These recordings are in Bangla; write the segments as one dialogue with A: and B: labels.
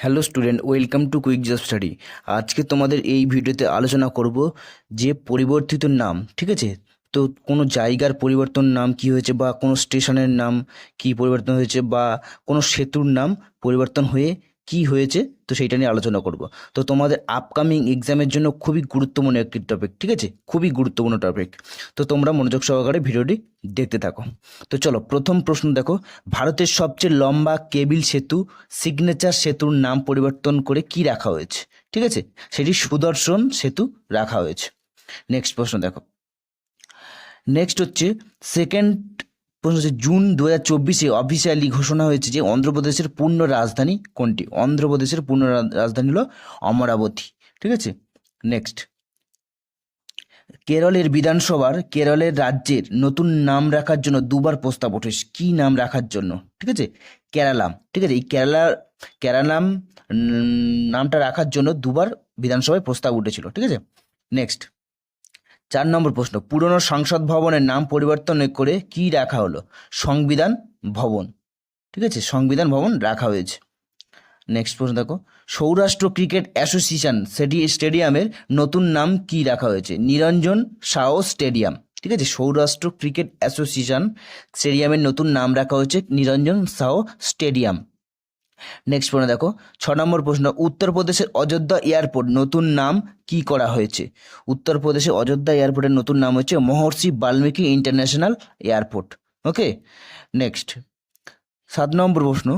A: Hello student, welcome to quick job study. আজকে তোমাদের এই ভিডিওতে আলোচনা করব যে পরিবর্তিত নাম, ঠিক আছে? তো কোনো জায়গার পরিবর্তন নাম কি হয়েছে বা কোনো স্টেশনের নাম কি পরিবর্তন হয়েছে বা কোনো সেতুর নাম পরিবর্তন হয়ে কি হয়েছে, তো সেইটা নিয়ে আলোচনা করব। তো তোমাদের আপকামিং এক্সামের জন্য খুবই গুরুত্বপূর্ণ একটি টপিক ঠিক আছে? খুবই গুরুত্বপূর্ণ টপিক তো তোমরা মনোযোগ সহকারে ভিডিওটি দেখতে থাকো। তো চলো, প্রথম প্রশ্ন দেখো। ভারতের সবচেয়ে লম্বা কেবিল সেতু সিগনেচার সেতুর নাম পরিবর্তন করে কি রাখা হয়েছে, ঠিক আছে? সেটি সুদর্শন সেতু রাখা হয়েছে। নেক্সট প্রশ্ন দেখো। নেক্সট হচ্ছে সেকেন্ড প্রশ্ন হচ্ছে জুন দু হাজার চব্বিশে অফিসিয়ালি ঘোষণা হয়েছে যে অন্ধ্রপ্রদেশের পূর্ণ রাজধানী কোনটি? অন্ধ্রপ্রদেশের পূর্ণ রাজধানী হলো অমরাবতী। ঠিক আছে? নেক্সট কেরলের বিধানসভার, কেরলের রাজ্যের নতুন নাম রাখার জন্য দুবার প্রস্তাব ওঠে কি নাম রাখার জন্য? ঠিক আছে? কেরালাম ঠিক আছে? এই কেরালা কেরালাম নামটা রাখার জন্য দুবার বিধানসভায় প্রস্তাব উঠেছিল। ঠিক আছে? নেক্সট চার নম্বর প্রশ্ন, পুরনো সংসদ ভবনের নাম পরিবর্তন করে কি রাখা হলো? সংবিধান ভবন। ঠিক আছে, সংবিধান ভবন রাখা হয়েছে। নেক্সট প্রশ্ন দেখো, সৌরাষ্ট্র ক্রিকেট অ্যাসোসিয়েশন সেটি স্টেডিয়ামের নতুন নাম কি রাখা হয়েছে? নিরঞ্জন সাও স্টেডিয়াম। ঠিক আছে, সৌরাষ্ট্র ক্রিকেট অ্যাসোসিয়েশন স্টেডিয়ামের নতুন নাম রাখা হয়েছে নিরঞ্জন সাও স্টেডিয়াম। নেক্সট প্রশ্ন দেখো, ছ নম্বর প্রশ্ন উত্তরপ্রদেশের অযোধ্যা এয়ারপোর্ট নতুন নাম কি করা হয়েছে? উত্তরপ্রদেশের অযোধ্যা এয়ারপোর্টের নতুন নাম হচ্ছে Maharshi Valmiki international airport, okay? Next সাত নম্বর প্রশ্ন,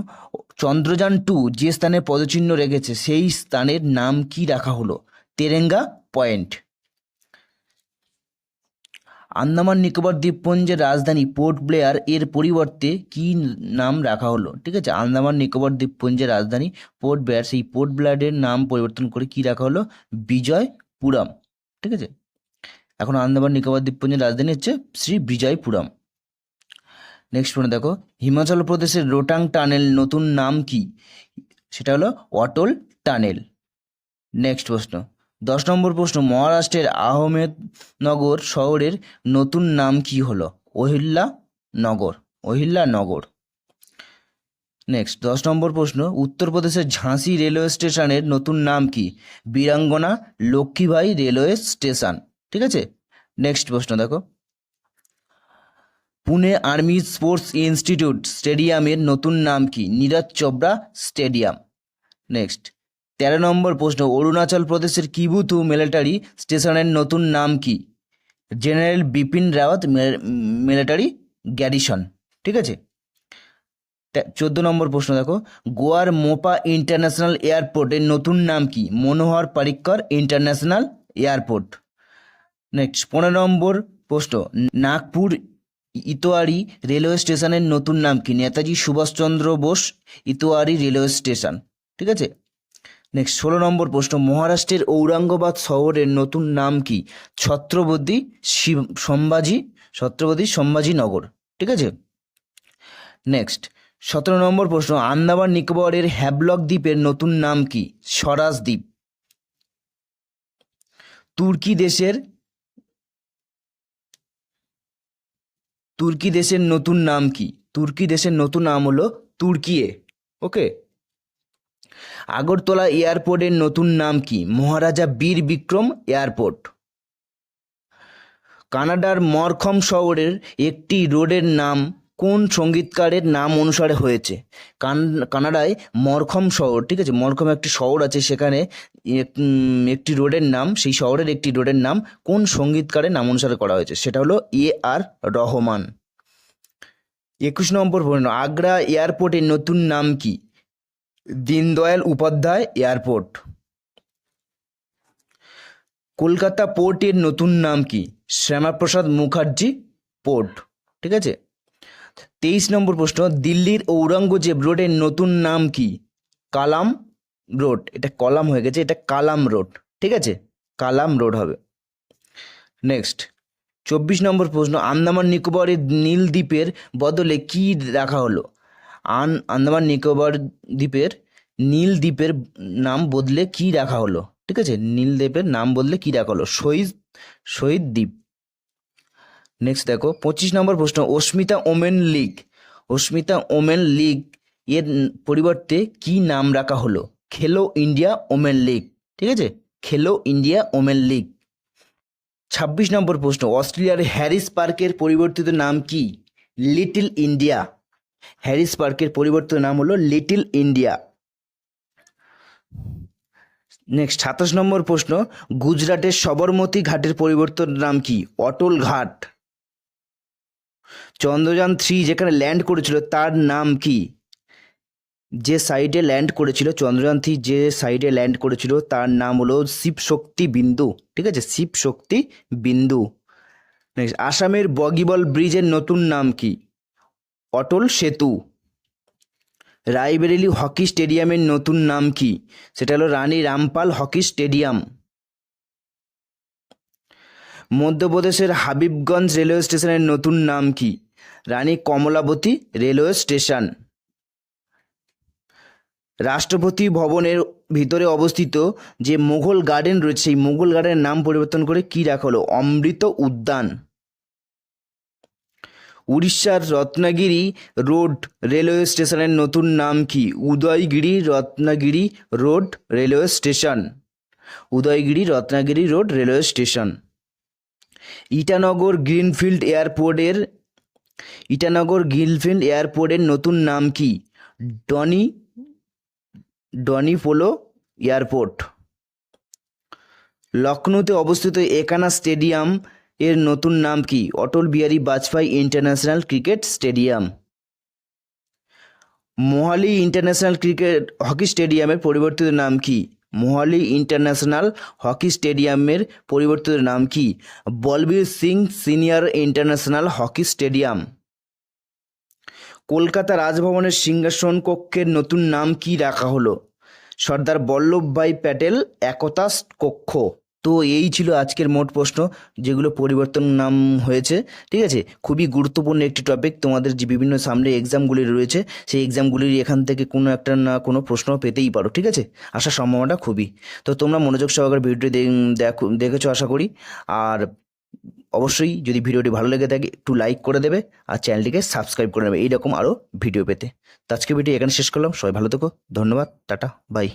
A: চন্দ্রযান টু যে স্থানে পদচিহ্ন রেখেছে, সেই স্থানের নাম কি রাখা হলো? তেরেঙ্গা পয়েন্ট। আন্দামান নিকোবর দ্বীপপুঞ্জের রাজধানী পোর্ট ব্লেয়ার এর পরিবর্তে কি নাম রাখা হলো? ঠিক আছে, আন্দামান নিকোবর দ্বীপপুঞ্জের রাজধানী পোর্ট ব্লেয়ার, সেই পোর্ট ব্লেয়ারের নাম পরিবর্তন করে কি রাখা হলো? বিজয়পুরম। ঠিক আছে? এখন আন্দামান নিকোবর দ্বীপপুঞ্জের রাজধানী হচ্ছে শ্রী বিজয়পুরম। নেক্সট প্রশ্ন দেখো, হিমাচল প্রদেশের রোটাং টানেল নতুন নাম কি? সেটা হলো অটল টানেল। নেক্সট প্রশ্ন দশ নম্বর প্রশ্ন, মহারাষ্ট্রের আহমেদনগর শহরের নতুন নাম কি হলো? অহিল্লা নগর অহিল্লা নগর। নেক্সট দশ নম্বর প্রশ্ন, উত্তরপ্রদেশের ঝাঁসি রেলওয়ে স্টেশনের নতুন নাম কি? বীরাঙ্গনা লক্ষ্মীবাই রেলওয়ে স্টেশন, ঠিক আছে? নেক্সট প্রশ্ন দেখো। পুনে আর্মি স্পোর্টস ইনস্টিটিউট স্টেডিয়ামের নতুন নাম কি? নীরজ চোপড়া স্টেডিয়াম। নেক্সট তেরো নম্বর প্রশ্ন, অরুণাচল প্রদেশের কিবুথু মিলিটারি স্টেশনের নতুন নাম কি? General Bipin Rawat military garrison, ঠিক আছে? চোদ্দ নম্বর প্রশ্ন দেখো, গোয়ার মোপা ইন্টারন্যাশনাল এয়ারপোর্টের নতুন নাম কি? Manohar Parrikar international airport. Next, পনেরো নম্বর প্রশ্ন, নাগপুর ইতোয়ারি রেলওয়ে স্টেশনের নতুন নাম কি? নেতাজি সুভাষচন্দ্র বোস ইতোয়ারি রেলওয়ে স্টেশন, ঠিক আছে? নেক্সট ষোলো নম্বর প্রশ্ন, মহারাষ্ট্রের ঔরঙ্গাবাদ শহরের নতুন নাম কি? ছত্রপতি শিব- সম্ভাজি ছত্রপতি সম্ভাজি নগর, ঠিক আছে? নেক্সট সতেরো নম্বর প্রশ্ন, আন্দামান নিকোবরের হ্যাবলক দ্বীপের নতুন নাম কি? স্বরাজ দ্বীপ। তুর্কি দেশের তুর্কি দেশের নতুন নাম কি? তুর্কি দেশের নতুন নাম হলো তুর্কিয়ে ওকে আগরতলা এয়ারপোর্টের নতুন নাম কি? মহারাজা বীর বিক্রম এয়ারপোর্ট। কানাডার মরখম শহরের একটি রোডের নাম কোন সঙ্গীতকারের নাম অনুসারে হয়েছে? কান- কানাডায় মরখম শহর, ঠিক আছে? মরখম একটি শহর আছে সেখানে এক- একটি রোডের নাম, সেই শহরের একটি রোডের নাম কোন সঙ্গীতকারের নাম অনুসারে করা হয়েছে? সেটা হলো এ আর রহমান। একুশ নম্বর প্রশ্ন, আগ্রা এয়ারপোর্টের নতুন নাম কি? দীনদয়াল উপাধ্যায় এয়ারপোর্ট। কলকাতা পোর্টের নতুন নাম কি? শ্যামাপ্রসাদ মুখার্জি পোর্ট, ঠিক আছে? তেইশ নম্বর প্রশ্ন, দিল্লির ঔরঙ্গজেব রোডের নতুন নাম কি? কালাম রোড, এটা কলাম হয়ে গেছে, এটা কালাম রোড, ঠিক আছে? কালাম রোড হবে। নেক্সট, চব্বিশ নম্বর প্রশ্ন, আন্দামান নিকোবরের নীল দ্বীপের বদলে কি রাখা হলো? আন আন্দামান নিকোবর দ্বীপের নীল দ্বীপের নাম বদলে কি রাখা হলো? ঠিক আছে? নীল দ্বীপের নাম বদলে কি রাখা হলো? শহীদ শহীদ দ্বীপ। নেক্সট দেখো, পঁচিশ নম্বর প্রশ্ন, Asmita women league. Asmita women league এর পরিবর্তে কি নাম রাখা হলো? খেলো ইন্ডিয়া ওমেন লিগ। ঠিক আছে? খেলো ইন্ডিয়া ওমেন লিগ। ছাব্বিশ নম্বর প্রশ্ন, অস্ট্রেলিয়ার হ্যারিস পার্কের পরিবর্তিত নাম কি? Little India. হ্যারিস পার্কের পরিবর্তিত নাম হলো লিটিল ইন্ডিয়া। নেক্সট, সাতাশ নম্বর প্রশ্ন, গুজরাটের সবরমতী ঘাটের পরিবর্তন নাম কি? অটল ঘাট। চন্দ্রযান থ্রি যেখানে ল্যান্ড করেছিল, তার নাম কি? যে সাইডে ল্যান্ড করেছিল, চন্দ্রযান থ্রি যে সাইডে ল্যান্ড করেছিল, তার নাম হলো শিব শক্তি বিন্দু। ঠিক আছে? শিব শক্তি বিন্দু। নেক্সট, আসামের বগিবল ব্রিজের নতুন নাম কি? অটল সেতু। রায়বেরেলি হকি স্টেডিয়ামের নতুন নাম কি? সেটা হলো রানী রামপাল হকি স্টেডিয়াম। মধ্যপ্রদেশের হাবিবগঞ্জ রেলওয়ে স্টেশনের নতুন নাম কি? Rani Kamlapati railway station. রাষ্ট্রপতি ভবনের ভিতরে অবস্থিত যে মুঘল গার্ডেন রয়েছে, সেই মুঘল গার্ডেনের নাম পরিবর্তন করে কি রাখা হলো? অমৃত উদ্যান। উড়িষ্যার রত্নাগিরি রোড রেলওয়ে স্টেশনের নতুন নাম কি? Udayagiri Ratnagiri road railway station. Udayagiri Ratnagiri road railway station. Itanagar greenfield এয়ারপোর্টের, ইটানগর গ্রিনফিল্ড এয়ারপোর্টের নতুন নাম কি? ডনি ডনি পোলো এয়ারপোর্ট। লখনৌতে অবস্থিত একানা স্টেডিয়াম এর নতুন নাম কি? Atal Bihari Vajpayee international cricket stadium. Mohali international cricket hockey স্টেডিয়ামের পরিবর্তিত নাম কি? মোহালি ইন্টারন্যাশনাল হকি স্টেডিয়ামের পরিবর্তিত নাম কি? Balbir Singh senior international hockey stadium. Kolkata রাজভবনের সিংহাসন কক্ষের নতুন নাম কি রাখা হলো? সর্দার বল্লভভাই প্যাটেল একতা কক্ষ। তো এই ছিল আজকের মোট প্রশ্ন, যেগুলো পরিবর্তন নাম হয়েছে, ঠিক আছে? খুবই গুরুত্বপূর্ণ একটি টপিক তোমাদের যে বিভিন্ন সামনে এক্সামগুলি রয়েছে, সেই এক্সামগুলির এখান থেকে কোনো একটা না কোনো প্রশ্ন পেতেই পারো, ঠিক আছে? আসার সম্ভাবনা খুবই। তো তোমরা মনোযোগ সহকারে ভিডিওটি দেখেছ আশা করি। আর অবশ্যই যদি ভিডিওটি ভালো লেগে থাকে, একটু লাইক করে দেবে আর চ্যানেলটিকে সাবস্ক্রাইব করে নেবে, এইরকম আরও ভিডিও পেতে। তো আজকে ভিডিও এখানে শেষ করলাম, সবাই ভালো থেকো, ধন্যবাদ, টাটা বাই